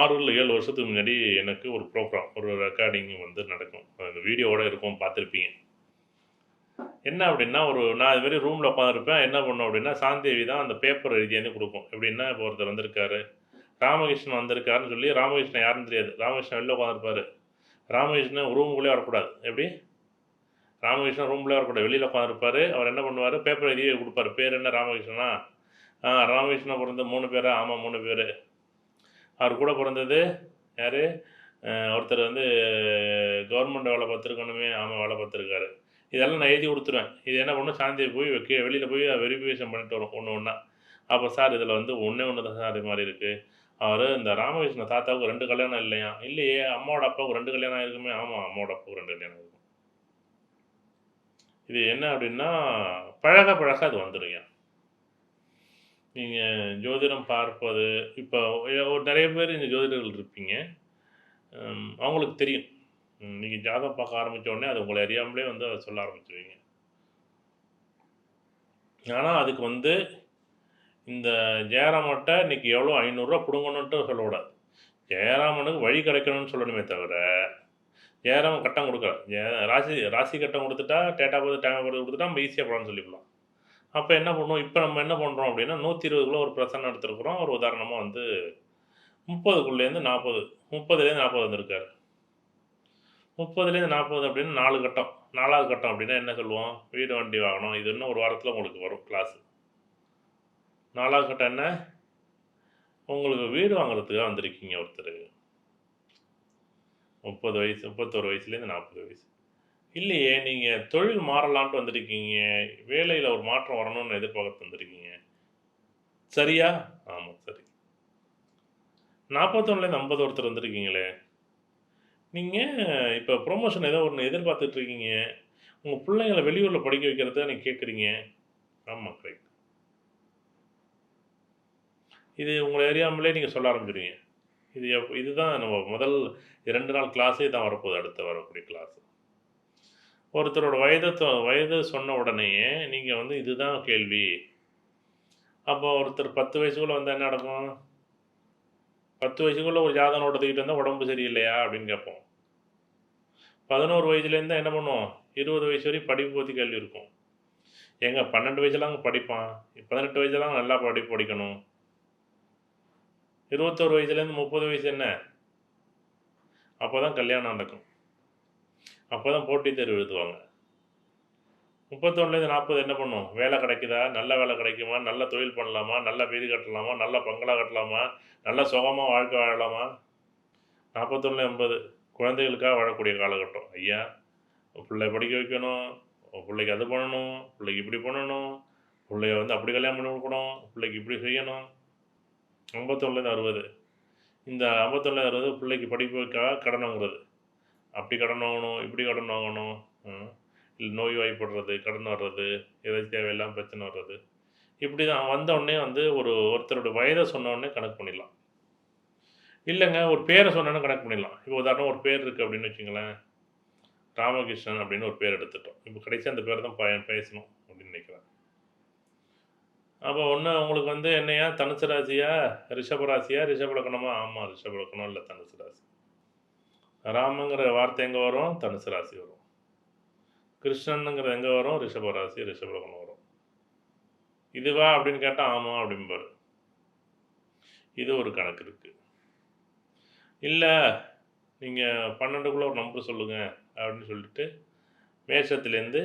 ஆறு இல்லை ஏழு வருஷத்துக்கு முன்னாடி எனக்கு ஒரு ப்ரோக்ராம் ஒரு ரெக்கார்டிங் வந்து நடக்கும். அந்த வீடியோவோட இருக்கும் பார்த்துருப்பீங்க. என்ன அப்படின்னா ஒரு நான் இது மாதிரி ரூமில் உட்காந்துருப்பேன் என்ன பண்ணோம் அப்படின்னா சாந்தேவி தான் அந்த பேப்பர் எழுதியாந்து கொடுக்கும். எப்படின்னா இப்போ ஒருத்தர் வந்திருக்காரு. ராமகிருஷ்ணன் வந்திருக்காருன்னு சொல்லி ராமகிருஷ்ணன் யாருன்னு தெரியாது. ராமகிருஷ்ணன் வெளில உட்காந்துருப்பாரு ராமகிருஷ்ணன் ரூமுக்குள்ளே வரக்கூடாது. எப்படி? ராமகிருஷ்ணன் ரூம்ல வரக்கூடாது. வெளியில் உட்காந்துருப்பாரு அவர் என்ன பண்ணுவார்? பேப்பர் எழுதி கொடுப்பாரு. பேர் என்ன ராமகிருஷ்ணனா? ராமகிருஷ்ணன் பிறந்த மூணு பேரா? ஆமாம் மூணு பேர். அவர் கூட பிறந்தது யார்? ஒருத்தர் வந்து கவர்மெண்ட் வேலை பார்த்துருக்கணுமே ஆமாம் வேலை பார்த்துருக்காரு. இதெல்லாம் நான் எழுதி கொடுத்துருவேன். இது என்ன பண்ணும்? சாந்தியை போய் கீழே வெளியில் போய் வெரிஃபிகேஷன் பண்ணிட்டு வரும் ஒன்று ஒன்றா அப்போ சார் இதில் வந்து ஒன்றே ஒன்று தான் சார் இது மாதிரி இருக்குது அவர் இந்த ராமகிருஷ்ண தாத்தாவுக்கு ரெண்டு கல்யாணம் இல்லையா? இல்லையே அம்மாவோட அப்பாவுக்கு ரெண்டு கல்யாணம் ஆயிருக்குமே. ஆமாம் அம்மாவோட அப்பாவுக்கு ரெண்டு கல்யாணம் இருக்கும் இது என்ன அப்படின்னா பழக பழக அது வந்துடுங்க நீங்கள் ஜோதிடம் பார்ப்பது இப்போ ஒரு நிறைய பேர் இந்த ஜோதிடர்கள் இருப்பீங்க. அவங்களுக்கு தெரியும். நீங்கள் ஜாதகம் பார்க்க ஆரம்பித்த உடனே அது உங்களை அறியாமலே வந்து அதை சொல்ல ஆரம்பிச்சிருவீங்க. ஆனால் அதுக்கு வந்து இந்த ஜெயராமன்ட்ட இன்றைக்கி எவ்வளோ? ஐநூறுரூவா பிடுங்கணுன்ட்டு சொல்லக்கூடாது. ஜெயராமனுக்கு வழி கிடைக்கணும்னு சொல்லணுமே தவிர ஜெயராமன் கட்டம் கொடுக்கல. ஜெய ராசி ராசி கட்டம் கொடுத்துட்டா டேட்டா பார்த்து டைம் பார்த்து கொடுத்துட்டா நம்ம ஈஸியாக பலன் சொல்லிக்கலாம். அப்போ என்ன பண்ணுவோம் இப்போ நம்ம என்ன பண்ணுறோம் அப்படின்னா நூற்றி இருபதுக்குள்ளே ஒரு பிரசன்னம் எடுத்துருக்குறோம். ஒரு உதாரணமாக வந்து முப்பதுக்குள்ளேருந்து நாற்பது முப்பதுலேருந்து நாற்பது வந்திருக்காரு. முப்பதுலேருந்து நாற்பது அப்படின்னு நாலு கட்டம். நாலாவது கட்டம் அப்படின்னா என்ன சொல்லுவோம்? வீடு வண்டி வாங்கணும் இது இன்னும் ஒரு வாரத்தில் உங்களுக்கு வரும் கிளாஸு நாலாவது கட்டம் என்ன? உங்களுக்கு வீடு வாங்குறதுக்காக வந்திருக்கீங்க ஒருத்தர். முப்பது வயசு முப்பத்தோரு வயசுலேருந்து நாற்பது வயசு. இல்லையே நீங்கள் தொழில் மாறலான்ட்டு வந்திருக்கீங்க. வேலையில் ஒரு மாற்றம் வரணும்னு எதிர்பார்த்து வந்திருக்கீங்க. சரியா? ஆமாம் சரி. நாற்பத்தொன்னுலேருந்து ஐம்பது ஒருத்தர் வந்திருக்கீங்களே. நீங்கள் இப்போ ப்ரொமோஷன் ஏதோ ஒன்று எதிர்பார்த்துட்ருக்கீங்க உங்கள் பிள்ளைங்களை வெளியூரில் படிக்க வைக்கிறத நீங்கள் கேட்குறீங்க ஆமாம் கரெக்ட் இது உங்களை அறியாமலே நீங்கள் சொல்ல ஆரம்பிச்சிடுவீங்க இது எப் இதுதான் நம்ம முதல் இரண்டு நாள் கிளாஸே தான் வரப்போகுது அடுத்த வரக்கூடிய கிளாஸ் ஒருத்தரோட வயதை தொ- வயது சொன்ன உடனேயே நீங்கள் வந்து இதுதான் கேள்வி. அப்போ ஒருத்தர் பத்து வயசுக்குள்ளே வந்தால் என்ன நடக்கும்? பத்து வயசுக்குள்ளே ஒரு ஜாதகம் ஓட்டத்துக்கிட்டு வந்தால் உடம்பு சரியில்லையா அப்படின்னு கேட்போம். பதினோரு வயசுலேருந்து என்ன பண்ணுவோம்? இருபது வயசு வரையும் படிப்பு பற்றி கேள்வி இருக்கும். ஏங்க பன்னெண்டு வயசுலாம் படிப்பான். பதினெட்டு வயசுலாம் நல்லா படிப்பு படிக்கணும். இருபத்தோரு வயசுலேருந்து முப்பது வயசு என்ன? அப்போ தான் கல்யாணம் நடக்கும். அப்போ தான் போட்டித் தேர்வு எழுதுவாங்க. முப்பத்தொன்னுலேருந்து நாற்பது என்ன பண்ணும்? வேலை கிடைக்குதா? நல்ல வேலை கிடைக்குமா? நல்ல தொழில் பண்ணலாமா? நல்ல வீடு கட்டலாமா? நல்ல பங்களா கட்டலாமா? நல்ல சுகமாக வாழ்க்கை வாழலாமா? நாற்பத்தொன்னு எண்பது. குழந்தைகளுக்காக வாழக்கூடிய காலகட்டம். ஐயா பிள்ளை படிக்க வைக்கணும். பிள்ளைக்கு அது பண்ணணும். பிள்ளைக்கு இப்படி பண்ணணும். பிள்ளைய வந்து அப்படி கல்யாணம் பண்ணி கொடுக்கணும். பிள்ளைக்கு இப்படி செய்யணும். ஐம்பத்தொன்னுலேருந்து அறுபது. இந்த ஐம்பத்தொன்னுலேருந்து அறுபது பிள்ளைக்கு படிப்புக்காக கடன் வாங்குறது அப்படி கடன் வாங்கணும் இப்படி கடன் வாங்கணும் இல்லை நோய் வாய்ப்படுறது கடன் வர்றது ஏதாச்சும் தேவையில்லாமல் பிரச்சனை வர்றது. இப்படி தான் வந்தோடனே வந்து ஒரு ஒருத்தரோட வயதை சொன்னோடனே கணக்கு பண்ணிடலாம். இல்லைங்க ஒரு பேரை சொன்னோன்னு கணக்கு பண்ணிடலாம். இப்போ உதாரணம் ஒரு பேர் இருக்குது அப்படின்னு வச்சுங்களேன் ராமகிருஷ்ணன் அப்படின்னு ஒரு பேர் எடுத்துட்டோம். இப்போ கடைசி அந்த பேர் தான் பய பேசணும் அப்படின்னு நினைக்கிறேன். அப்போ ஒன்று உங்களுக்கு வந்து என்னையா? தனுசு ராசியா? ரிஷப ராசியா? ரிஷப லக்கணமா ஆமாம் ரிஷப லக்கணம் இல்லை தனுசு ராசி. ராமங்கிற வார்த்தை எங்கே வரும்? தனுசு ராசி வரும். கிருஷ்ணனுங்கிறது எங்கே வரும்? ரிஷப ராசி ரிஷப வரும். இதுவா அப்படின்னு கேட்டால் ஆமாம் அப்படிம்பாரு. இது ஒரு கணக்கு இருக்குது இல்லை நீங்கள் பன்னெண்டுக்குள்ளே ஒரு நம்பர் சொல்லுங்கள் அப்படின்னு சொல்லிட்டு மேஷத்துலேருந்து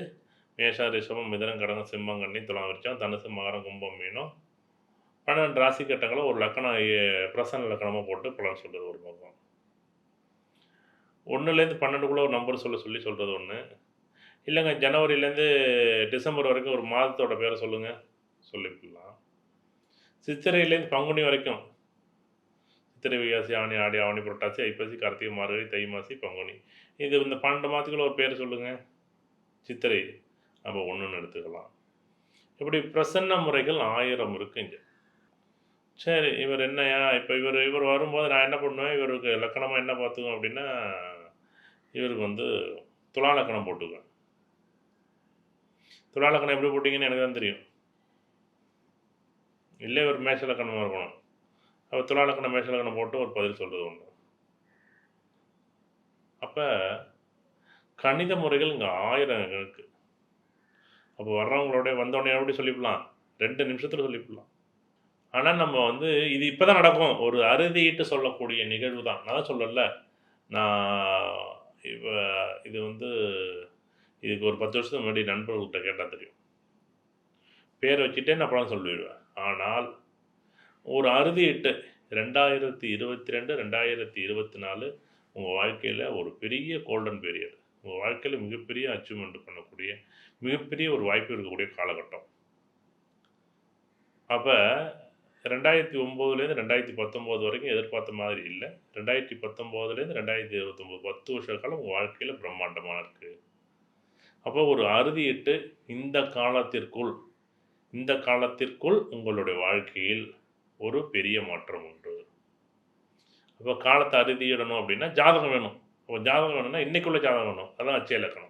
மேஷா ரிஷபம் மிதனம் கடங்க சிம்மம் கண்ணி துலாம் விருச்சம் தனுசு மகரம் கும்பம் மீனம். பன்னெண்டு ராசி கட்டங்களை ஒரு லக்கணம் பிரசன்ன லக்கணமாக போட்டு பலன் சொல்கிறது ஒரு பக்கம். ஒன்றுலேருந்து பன்னெண்டுக்குள்ளே ஒரு நம்பர் சொல்ல சொல்லி சொல்கிறது ஒன்று இல்லைங்க ஜனவரிலேருந்து டிசம்பர் வரைக்கும் ஒரு மாதத்தோட பேரை சொல்லுங்கள் சொல்லிவிடலாம். சித்திரையிலேருந்து பங்குனி வரைக்கும். சித்திரை விகாசி ஆணி ஆடி ஆவணி புரட்டாசி ஐப்பசி கார்த்திகை மார்கழி தை மாசி பங்குனி. இது இந்த பன்னெண்டு மாதத்துக்குள்ள ஒரு பேர் சொல்லுங்கள் சித்திரை. நம்ம ஒன்றுன்னு எடுத்துக்கலாம். இப்படி பிரசன்ன முறைகள் ஆயிரம் இருக்கு இங்கே சரி இவர் என்னையா இப்போ இவர் இவர் வரும்போது நான் என்ன பண்ணுவேன்? இவருக்கு லக்கணமாக என்ன பார்த்துக்குவேன் அப்படின்னா இவருக்கு வந்து துலாலக்கணம் போட்டுக்குவேன் எப்படி போட்டிங்கன்னு எனக்கு தான் தெரியும். இல்லை இவர் மேஷலக்கணமாக இருக்கணும். அப்போ துலாலக்கணம் மேஷலக்கணம் போட்டு ஒரு பதில் சொல்கிறது உண்டு. அப்போ கணித முறைகள் இங்கே ஆயிரம் இருக்குது அப்போ வர்றவங்களோட வந்தோடனே எப்படி சொல்லிவிடலாம் ரெண்டு நிமிஷத்தில் சொல்லிவிடலாம் ஆனால் நம்ம வந்து இது இப்போ தான் நடக்கும். ஒரு அறுதிட்டு சொல்லக்கூடிய நிகழ்வு தான். நான் தான் சொல்லல. நான் இப்போ இது வந்து இதுக்கு ஒரு பத்து வருஷத்துக்கு முன்னாடி நண்பர்கள்கிட்ட கேட்டால் தெரியும். பேர் வச்சுட்டே நான் படம் சொல்லிடுவேன். ஆனால் ஒரு அறுதிட்டு ரெண்டாயிரத்தி இருபத்தி ரெண்டு ரெண்டாயிரத்தி இருபத்தி நாலு உங்கள் வாழ்க்கையில் ஒரு பெரிய கோல்டன் பீரியட் உங்கள் வாழ்க்கையில் மிகப்பெரிய அச்சீவ்மெண்ட் பண்ணக்கூடிய மிகப்பெரிய ஒரு வாய்ப்பு இருக்கக்கூடிய காலகட்டம். அப்போ ரெண்டாயிரத்தி ஒம்போதுலேருந்து ரெண்டாயிரத்தி பத்தொம்போது வரைக்கும் எதிர்பார்த்த மாதிரி இல்லை. ரெண்டாயிரத்தி பத்தொம்போதுலேருந்து ரெண்டாயிரத்தி இருபத்தொம்போது பத்து வருஷ காலம் உங்கள் வாழ்க்கையில் பிரம்மாண்டமாக இருக்குது அப்போ ஒரு அறுதியிட்டு இந்த காலத்திற்குள் இந்த காலத்திற்குள் உங்களுடைய வாழ்க்கையில் ஒரு பெரிய மாற்றம் உண்டு. அப்போ காலத்தை அறுதியிடணும் அப்படின்னா ஜாதகம் வேணும். அப்போ ஜாதகம் வேணும்னா இன்றைக்குள்ள ஜாதகம் வேணும். அதான் அச்சய இலக்கணம்